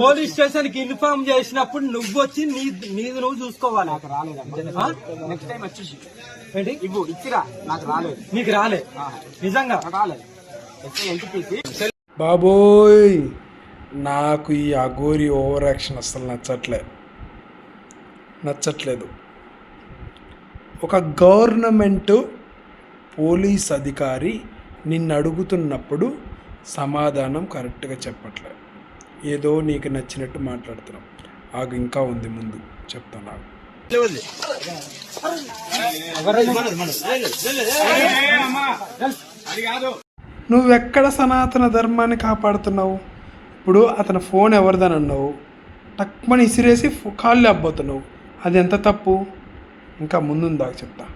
Police స్టేషన్కి inform చేసినప్పుడు నువ్వు వచ్చి నీ నీది నువ్వు చూసుకోవాలి. నాకు? నెక్స్ట్ టైం వచ్చేసి ఏంటి? ఇవ్వు ఇచ్చిరా. నాకు రాలేదు. నీకు రాలే. నిజంగా? రాలేదు. బాబోయ్ నాకు ఈ అఘోరి ఓవర్ యాక్షన్ అసలు నచ్చట్లే. నచ్చట్లేదు. ఒక గవర్నమెంట్ పోలీస్ అధికారి నిన్ను అడుగుతున్నప్పుడు సమాధానం కరెక్ట్గా చెప్పట్లే. ఏదో నీకు నచ్చినట్టు మాట్లాడుతున్నాం. ఆగు ఇంకా ఉంది ముందు. చెప్తాను నాకు నువ్వెక్కడ సనాతన ధర్మాన్ని కాపాడుతున్నావు? ఇప్పుడు అతని ఫోన్ ఎవరిదని అన్నావు? టక్మని ఇసిరేసి కాళ్ళు అబ్బోతున్నావు అది ఎంత తప్పు? ఇంకా ముందుందాక చెప్తా.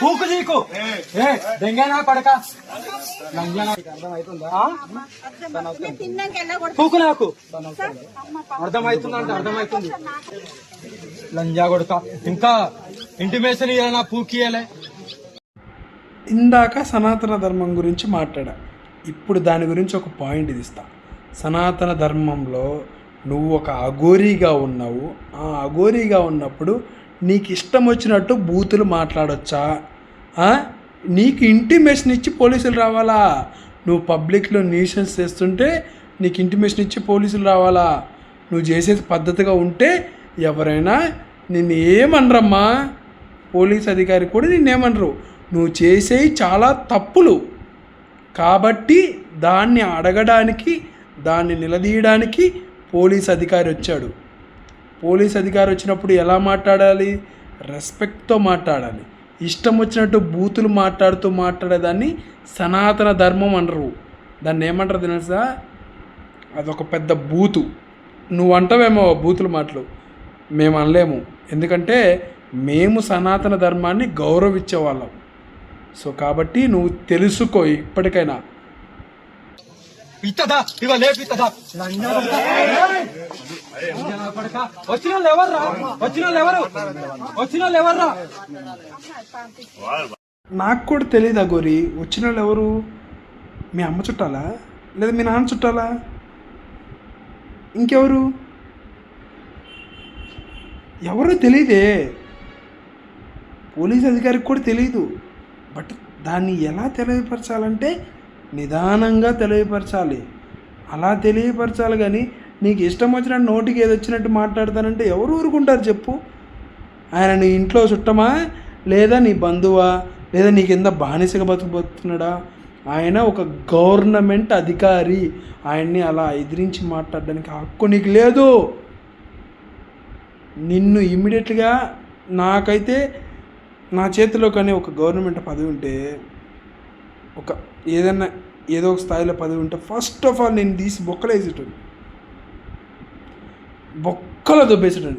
పూకు నీకు. ఏ దెంగనా వెళ్ళకూడదు పూకు నాకు. అర్థమవుతుందంటే అర్థమవుతుంది లంజా కొడక. ఇంకా ఇంటిమేషన్ ఇయ్యాలన్నా పూకియలే. ఇందాక సనాతన ధర్మం గురించి మాట్లాడా. ఇప్పుడు దాని గురించి ఒక పాయింట్ ఇది ఇస్తా. సనాతన ధర్మంలో నువ్వు ఒక అఘోరీగా ఉన్నావు. ఆ అఘోరీగా ఉన్నప్పుడు నీకు ఇష్టం వచ్చినట్టు బూతులు మాట్లాడొచ్చా? నీకు ఇంటిమేషన్ ఇచ్చి పోలీసులు రావాలా? నువ్వు పబ్లిక్లో న్యూసెన్స్ చేస్తుంటే నీకు ఇంటిమేషన్ ఇచ్చి పోలీసులు రావాలా? నువ్వు చేసేది పద్ధతిగా ఉంటే ఎవరైనా నిన్ను ఏమనరమ్మా? పోలీస్ అధికారి కూడా నిన్నేమనరు నువ్వు చేసేవి చాలా తప్పులు. కాబట్టి దాన్ని అడగడానికి దాన్ని నిలదీయడానికి పోలీస్ అధికారి వచ్చాడు. పోలీస్ అధికారి వచ్చినప్పుడు ఎలా మాట్లాడాలి? రెస్పెక్ట్తో మాట్లాడాలి. ఇష్టం వచ్చినట్టు బూతులు మాట్లాడుతూ మాట్లాడేదాన్ని సనాతన ధర్మం అనరు దాన్ని ఏమంటారు తెలుసా? అదొక పెద్ద బూతు. నువ్వు అంటావేమో బూతులు మాటలు. మేము అనలేము. ఎందుకంటే మేము సనాతన ధర్మాన్ని గౌరవించేవాళ్ళం. సో కాబట్టి నువ్వు తెలుసుకో ఇప్పటికైనా. ఇత్తదా కొడక వచ్చిన వాళ్ళు ఎవర్రా? వచ్చిన వాళ్ళు ఎవరు? వచ్చిన వాళ్ళు ఎవర్రా? నాకు కూడా తెలియదు గోరి. వచ్చిన వాళ్ళు ఎవరు? మీ అమ్మ చుట్టాలా? లేదా మీ నాన్న చుట్టాలా? ఇంకెవరు? ఎవరో తెలియదే పోలీస్ అధికారికి కూడా తెలియదు బట్ దాన్ని ఎలా తెలియపరచాలంటే నిదానంగా తెలియపరచాలి. అలా తెలియపరచాలి కానీ నీకు ఇష్టం వచ్చినట్టు నోటికి ఏది వచ్చినట్టు మాట్లాడతానంటే ఎవరు ఊరుకుంటారు చెప్పు? ఆయన నీ ఇంట్లో చుట్టమా? లేదా నీ బంధువా? లేదా నీ కింద బానిసగా బతుకుపోతున్నాడా ఆయన ఒక గవర్నమెంట్ అధికారి. ఆయన్ని అలా ఎదిరించి మాట్లాడడానికి హక్కు నీకు లేదు. నిన్ను ఇమ్మీడియట్గా నాకైతే నా చేతిలో కానీ ఒక గవర్నమెంట్ పదవి ఉంటే ఒక ఏదైనా ఏదో ఒక స్థాయిలో పదవి ఉంటే ఫస్ట్ ఆఫ్ ఆల్ నేను తీసి బొక్కలు బొక్కలో దొబ్బేసేటోని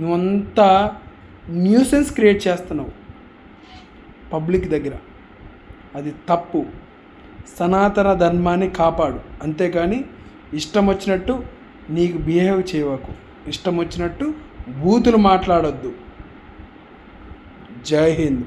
నువ్వంతా న్యూసెన్స్ క్రియేట్ చేస్తున్నావు. పబ్లిక్ దగ్గర. అది తప్పు. సనాతన ధర్మాన్ని కాపాడు. అంతేకాని ఇష్టం వచ్చినట్టు నీకు బిహేవ్ చేయవకు. ఇష్టం వచ్చినట్టు బూతులు మాట్లాడొద్దు. జై హింద్.